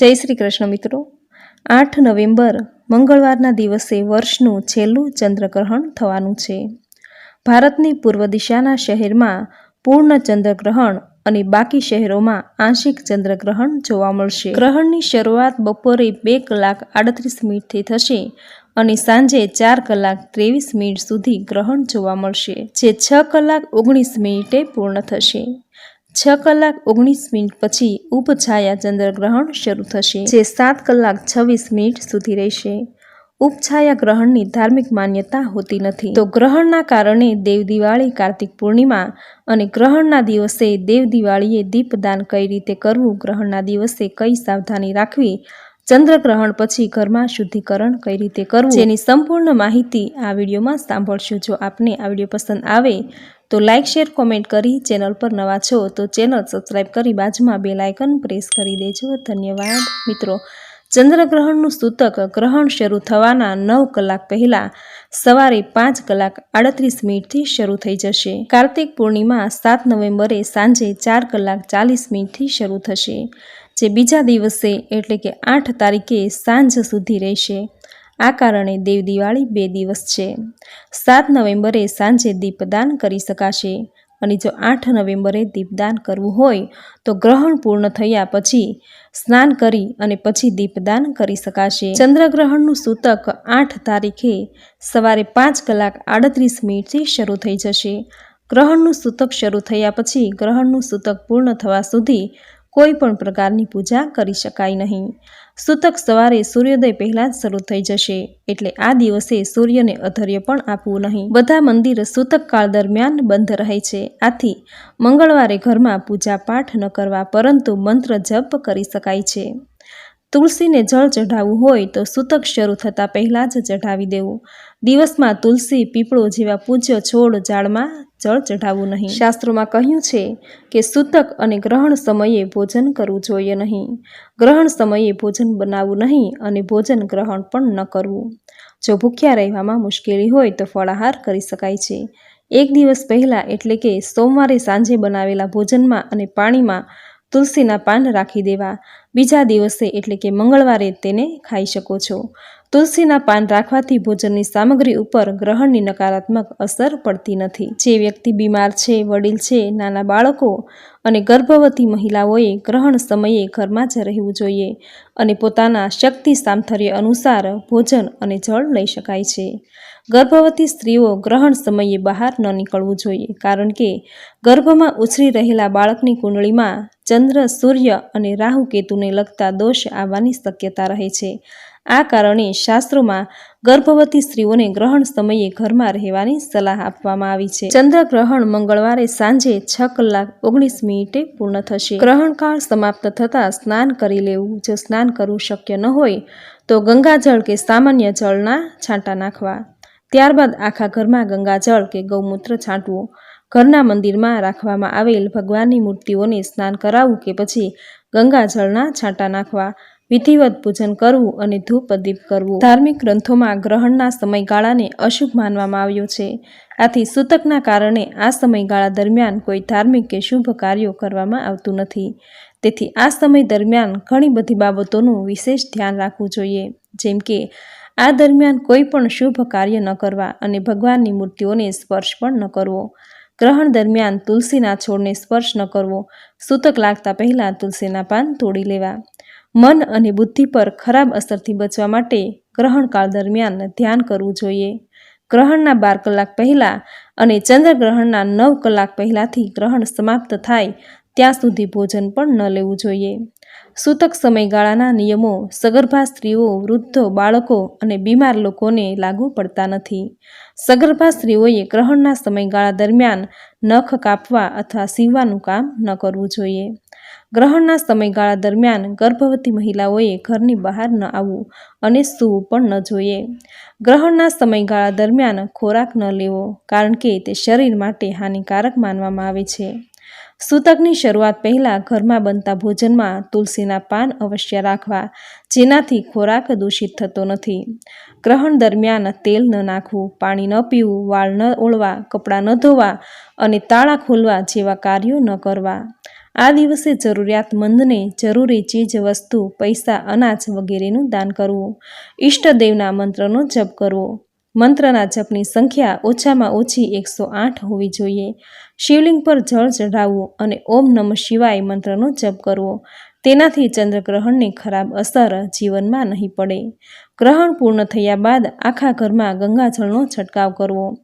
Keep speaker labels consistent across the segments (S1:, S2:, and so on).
S1: જય શ્રી કૃષ્ણ મિત્રો. આઠ નવેમ્બર, મંગળવારના દિવસે વર્ષનું છેલ્લું ચંદ્રગ્રહણ થવાનું છે. ભારતની પૂર્વ દિશાના શહેરમાં પૂર્ણ ચંદ્રગ્રહણ અને બાકી શહેરોમાં આંશિક ચંદ્રગ્રહણ જોવા મળશે. ગ્રહણની શરૂઆત બપોરે બે કલાક આડત્રીસ મિનિટથી થશે અને સાંજે ચાર કલાક ત્રેવીસ મિનિટ સુધી ગ્રહણ જોવા મળશે, જે છ કલાક ઓગણીસ મિનિટે પૂર્ણ થશે. છ કલાક ઓગણીસ મિનિટ પછી ઉપછાયા ચંદ્રગ્રહણ શરૂ થશે, જે સાત કલાક છવ્વીસ મિનિટ સુધી રહેશે. ઉપછાયા ગ્રહણની ધાર્મિક માન્યતા હોતી નથી. તો ગ્રહણના કારણે દેવ દિવાળી, કાર્તિક પૂર્ણિમા અને ગ્રહણના દિવસે દેવ દિવાળીએ દીપદાન કઈ રીતે કરવું, ગ્રહણના દિવસે કઈ સાવધાની રાખવી, ચંદ્રગ્રહણ પછી ઘરમાં શુદ્ધિકરણ કઈ રીતે કરવું, જેની સંપૂર્ણ માહિતી આ વિડીયોમાં સાંભળશો. જો આપને આ વીડિયો પસંદ આવે તો લાઇક શેર, કોમેન્ટ કરી ચેનલ પર નવા છો તો ચેનલ સબસ્ક્રાઈબ કરી બાજુમાં બે લાયકન પ્રેસ કરી દેજો. ધન્યવાદ. મિત્રો, ચંદ્રગ્રહણનું સૂતક ગ્રહણ શરૂ થવાના નવ કલાક પહેલા સવારે પાંચ કલાક આડત્રીસ મિનિટથી શરૂ થઈ જશે. કાર્તિક પૂર્ણિમા સાત નવેમ્બરે સાંજે ચાર કલાક ચાલીસ મિનિટથી શરૂ થશે, જે બીજા દિવસે એટલે કે આઠ તારીખે સાંજ સુધી રહેશે. આ કારણે દેવ દિવાળી બે દિવસ છે. સાત નવેમ્બરે સાંજે દીપદાન કરી શકાશે અને જો આઠ નવેમ્બરે દીપદાન કરવું હોય તો ગ્રહણ પૂર્ણ થયા પછી સ્નાન કરી અને પછી દીપદાન કરી શકાશે. ચંદ્રગ્રહણનું સૂતક આઠ તારીખે સવારે પાંચ કલાક આડત્રીસ મિનિટથી શરૂ થઈ જશે. ગ્રહણનું સૂતક શરૂ થયા પછી ગ્રહણનું સૂતક પૂર્ણ થવા સુધી કોઈ પણ પ્રકારની પૂજા કરી શકાય નહીં. સૂતક સવારે સૂર્યોદય પહેલાં જ શરૂ થઈ જશે. એટલે આ દિવસે સૂર્યને અધર્ય પણ આપવું નહીં. બધા મંદિર સૂતક કાળ દરમિયાન બંધ રહે છે. આથી મંગળવારે ઘરમાં પૂજા પાઠ ન કરવા પરંતુ મંત્ર જપ કરી શકાય છે. તુલસીને જળ ચઢાવવું હોય તો સૂતક શરૂ થતાં પહેલાં જ ચઢાવી દેવું. દિવસમાં તુલસી, પીપળો જેવા પૂજ્ય છોડ ઝાડમાં જળ ચઢાવવું નહીં. શાસ્ત્રોમાં કહ્યું છે કે સૂતક અને ગ્રહણ સમયે ભોજન કરવું જોઈએ નહીં. ગ્રહણ સમયે ભોજન બનાવવું નહીં અને ભોજન ગ્રહણ પણ ન કરવું. જો ભૂખ્યા રહેવામાં મુશ્કેલી હોય તો ફળાહાર કરી શકાય છે. એક દિવસ પહેલાં એટલે કે સોમવારે સાંજે બનાવેલા ભોજનમાં અને પાણીમાં તુલસીના પાન રાખી દેવા. બીજા દિવસે એટલે કે મંગળવારે તેને ખાઈ શકો છો. તુલસીના પાન રાખવાથી ભોજનની સામગ્રી ઉપર ગ્રહણની નકારાત્મક અસર પડતી નથી. જે વ્યક્તિ બીમાર છે, વડીલ છે, નાના બાળકો અને ગર્ભવતી મહિલાઓએ ગ્રહણ સમયે ઘરમાં જ રહેવું જોઈએ અને પોતાના શક્તિ સામથર્ય અનુસાર ભોજન અને જળ લઈ શકાય છે. ગર્ભવતી સ્ત્રીઓ ગ્રહણ સમયે બહાર ન નીકળવું જોઈએ, કારણ કે ગર્ભમાં ઉછરી રહેલા બાળકની કુંડળીમાં ચંદ્ર, સૂર્ય અને રાહુ કેતુને લગતા દોષ આવવાની શક્યતા રહે છે. આ કારણે શાસ્ત્રોમાં ગર્ભવતી સ્ત્રીઓને ગ્રહણ સમયે ઘરમાં રહેવાની સલાહ આપવામાં આવી છે. ચંદ્ર ગ્રહણ મંગળવારે સાંજે છ કલાક ઓગણીસ મિનિટે પૂર્ણ થશે. ગ્રહણકાળ સમાપ્ત થતાં સ્નાન કરી લેવું. જો સ્નાન કરવું શક્ય ન હોય, તો ગંગાજળ કે સામાન્ય જળના છાંટા નાખવા. ત્યારબાદ આખા ઘરમાં ગંગાજળ કે ગૌમૂત્ર છાંટવું. ઘરના મંદિરમાં રાખવામાં આવેલ ભગવાનની મૂર્તિઓને સ્નાન કરાવવું કે પછી ગંગાજળના છાંટા નાખવા, વિધિવત પૂજન કરવું અને ધૂપ અદીપ કરવું. ધાર્મિક ગ્રંથોમાં ગ્રહણના સમયગાળાને અશુભ માનવામાં આવ્યો છે. આથી સૂતકના કારણે આ સમયગાળા દરમિયાન કોઈ ધાર્મિક કે શુભ કાર્યો કરવામાં આવતું નથી. તેથી આ સમય દરમિયાન ઘણી બધી બાબતોનું વિશેષ ધ્યાન રાખવું જોઈએ. જેમ કે, આ દરમિયાન કોઈ પણ શુભ કાર્ય ન કરવા અને ભગવાનની મૂર્તિઓને સ્પર્શ પણ ન કરવો. ગ્રહણ દરમિયાન તુલસીના છોડને સ્પર્શ ન કરવો. સૂતક લાગતા પહેલાં તુલસીના પાન તોડી લેવા. મન અને બુદ્ધિ પર ખરાબ અસરથી બચવા માટે ગ્રહણકાળ દરમિયાન ધ્યાન કરવું જોઈએ. ગ્રહણના બાર કલાક પહેલાં અને ચંદ્રગ્રહણના નવ કલાક પહેલાંથી ગ્રહણ સમાપ્ત થાય ત્યાં સુધી ભોજન પણ ન લેવું જોઈએ. સૂતક સમયગાળાના નિયમો સગર્ભા સ્ત્રીઓ, વૃદ્ધો બાળકો અને બીમાર લોકોને લાગુ પડતા નથી. સગર્ભા સ્ત્રીઓએ ગ્રહણના સમયગાળા દરમિયાન નખ કાપવા અથવા સીવવાનું કામ ન કરવું જોઈએ. ગ્રહણના સમયગાળા દરમિયાન ગર્ભવતી મહિલાઓએ ઘરની બહાર ન આવવું અને સૂવું પણ ન જોઈએ. ગ્રહણના સમયગાળા દરમિયાન ખોરાક ન લેવો કારણ કે તે શરીર માટે હાનિકારક માનવામાં આવે છે. સૂતકની શરૂઆત પહેલાં ઘરમાં બનતા ભોજનમાં તુલસીના પાન અવશ્ય રાખવા, જેનાથી ખોરાક દૂષિત થતો નથી. ગ્રહણ દરમિયાન તેલ ન નાખવું, પાણી ન પીવું, વાળ ન ઓળવા, કપડાં ન ધોવા અને તાળા ખોલવા જેવા કાર્યો ન કરવા. આ દિવસે જરૂરિયાતમંદને જરૂરી ચીજ, વસ્તુ, પૈસા, અનાજ વગેરેનું દાન કરવું. ઈષ્ટદેવના મંત્રનો જપ કરવો. મંત્રના જપની સંખ્યા ઓછામાં ઓછી એકસો આઠ હોવી જોઈએ. શિવલિંગ પર જળ ચઢાવવું અને ઓમ નમઃ શિવાય મંત્રનો જપ કરવો. તેનાથી ચંદ્રગ્રહણની ખરાબ અસર જીવનમાં નહીં પડે. ગ્રહણ પૂર્ણ થયા બાદ આખા ઘરમાં ગંગાજળનો છંટકાવ કરવો.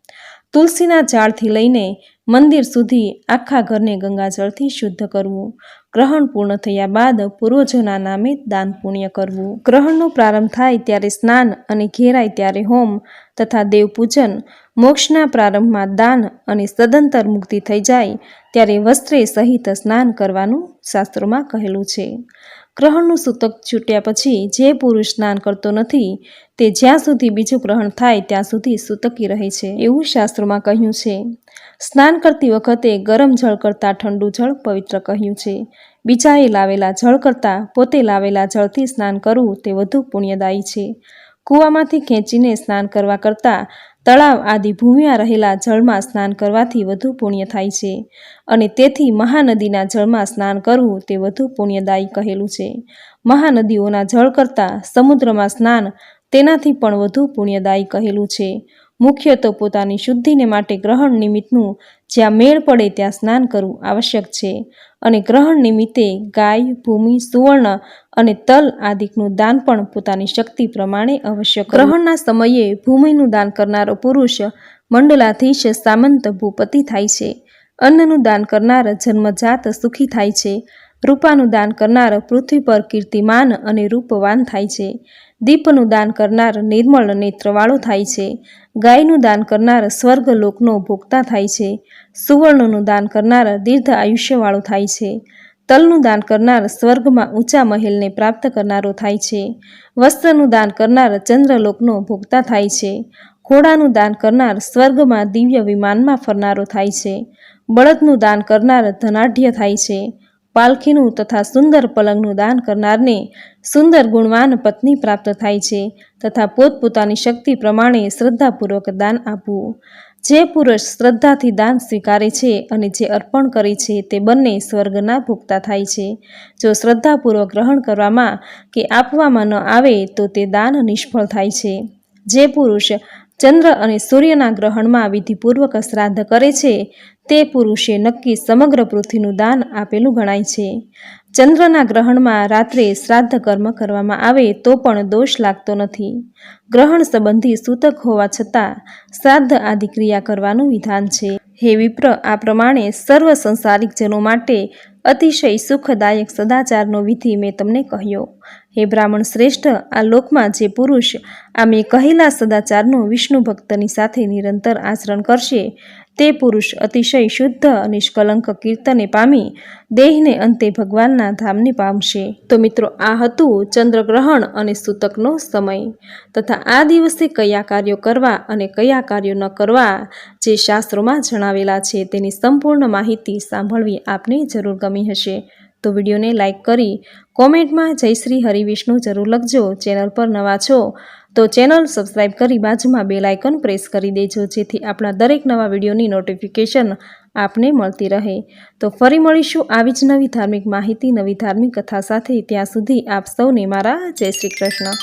S1: તુલસીના ઝાડથી લઈને મંદિર સુધી આખા ઘરને ગંગાજળથી શુદ્ધ કરવું. ગ્રહણ પૂર્ણ થયા બાદ પૂર્વજોના નામે દાન પુણ્ય કરવું. ગ્રહણનો પ્રારંભ થાય ત્યારે સ્નાન અને ઘેરાય ત્યારે હોમ તથા દેવપૂજન. મોક્ષના પ્રારંભમાં દાન અને સદંતર મુક્તિ થઈ જાય ત્યારે વસ્ત્રે સહિત સ્નાન કરવાનું શાસ્ત્રોમાં કહેલું છે. ગ્રહણનું સૂતક છૂટ્યા પછી જે પુરુષ સ્નાન કરતો નથી, તે જ્યાં સુધી બીજું ગ્રહણ થાય ત્યાં સુધી સૂતકી રહે છે, એવું શાસ્ત્રોમાં કહ્યું છે. સ્નાન કરતી વખતે ગરમ જળ કરતાં ઠંડુ જળ પવિત્ર કહ્યું છે. બીજાએ લાવેલા જળ કરતાં પોતે લાવેલા જળથી સ્નાન કરવું તે વધુ પુણ્યદાયી છે. કૂવામાંથી ખેંચીને સ્નાન કરવા કરતાં તળાવ આદિ ભૂમિમાં રહેલા જળમાં સ્નાન કરવાથી વધુ પુણ્ય થાય છે અને તેથી મહાનદીના જળમાં સ્નાન કરવું તે વધુ પુણ્યદાયી કહેલું છે. મહાનદીઓના જળ કરતાં સમુદ્રમાં સ્નાન તેનાથી પણ વધુ પુણ્યદાયી કહેલું છે. મુખ્ય તો પોતાની શુદ્ધિને માટે ગ્રહણ નિમિત્તનું જ્યાં મેળ પડે ત્યાં સ્નાન કરવું આવશ્યક છે. અને ગ્રહણ નિમિત્તે ગાય, ભૂમિ, સુવર્ણ અને તલ આદિકનું દાન પણ પોતાની શક્તિ પ્રમાણે અવશ્ય ગ્રહણના સમયે ભૂમિનું દાન કરનારો પુરુષ મંડલાધીશ સામંત ભૂપતિ થાય છે. અન્નનું દાન કરનાર જન્મજાત સુખી થાય છે. રૂપાનું દાન કરનાર પૃથ્વી પર કીર્તિમાન અને રૂપવાન થાય છે. દીપનું દાન કરનાર નિર્મળ નેત્રવાળો થાય છે. ગાયનું દાન કરનાર સ્વર્ગ લોકનો ભોગતા થાય છે. સુવર્ણનું દાન કરનાર દીર્ઘ આયુષ્યવાળો થાય છે. તલનું દાન કરનાર સ્વર્ગમાં ઊંચા મહેલને પ્રાપ્ત કરનારો થાય છે. વસ્ત્રનું દાન કરનાર ચંદ્રલોકનો ભોગતા થાય છે. ઘોડાનું દાન કરનાર સ્વર્ગમાં દિવ્ય વિમાનમાં ફરનારો થાય છે. બળદનું દાન કરનાર ધનાઢ્ય થાય છે. પાલખીનું તથા સુંદર પલંગનું દાન કરનારને સુંદર ગુણવાન પત્ની પ્રાપ્ત થાય છે તથા પોતપોતાની શક્તિ પ્રમાણે શ્રદ્ધાપૂર્વક દાન આપવું. જે પુરુષ શ્રદ્ધાથી દાન સ્વીકારે છે અને જે અર્પણ કરે છે તે બંને સ્વર્ગના ભોગતા થાય છે. જો શ્રદ્ધાપૂર્વક ગ્રહણ કરવામાં કે આપવામાં ન આવે તો તે દાન નિષ્ફળ થાય છે. જે પુરુષ ચંદ્ર અને સૂર્યના ગ્રહણમાં વિધિપૂર્વક શ્રાદ્ધ કરે છે. તે પુરુષે નક્કી સમગ્ર પૃથ્વીનું દાન આપેલું ગણાય છે. ચંદ્રના ગ્રહણમાં રાત્રે શ્રાદ્ધ કર્મ કરવામાં આવે તો પણ દોષ લાગતો નથી. ગ્રહણ સંબંધી સૂતક હોવા છતાં શ્રાદ્ધ આદિ ક્રિયા કરવાનું વિધાન છે. હે વિપ્ર, આ પ્રમાણે સર્વ સંસારિક જનો માટે અતિશય સુખદાયક સદાચારનો વિધિ મેં તમને કહ્યો. હે બ્રાહ્મણ શ્રેષ્ઠ, આ લોકમાં જે પુરુષ આ મેં કહેલા સદાચારનો વિષ્ણુ ભક્તની સાથે નિરંતર આચરણ કરશે, તે પુરુષ અતિશય શુદ્ધ નિષ્કલંક કીર્તને પામી દેહને અંતે ભગવાનના ધામને પામશે. તો મિત્રો, આ હતું ચંદ્રગ્રહણ અને સૂતકનો સમય. તથા આ દિવસે કયા કાર્યો કરવા અને કયા કાર્યો ન કરવા, જે શાસ્ત્રોમાં જણાવેલા છે, તેની સંપૂર્ણ માહિતી સાંભળવી આપને જરૂર ગમી હશે. તો વિડીયોને લાઇક કરી કોમેન્ટમાં જય શ્રી હરિવિષ્ણુ જરૂર લખજો. ચેનલ પર નવા છો તો ચેનલ સબસ્ક્રાઇબ કરી બાજુમાં બે લાઇકન પ્રેસ કરી દેજો, જેથી આપણા દરેક નવા વિડીયોની નોટિફિકેશન આપને મળતી રહે. તો ફરી મળીશું આવી જ નવી ધાર્મિક માહિતી, નવી ધાર્મિક કથા સાથે. ત્યાં સુધી આપ સૌને મારા જય શ્રી કૃષ્ણ.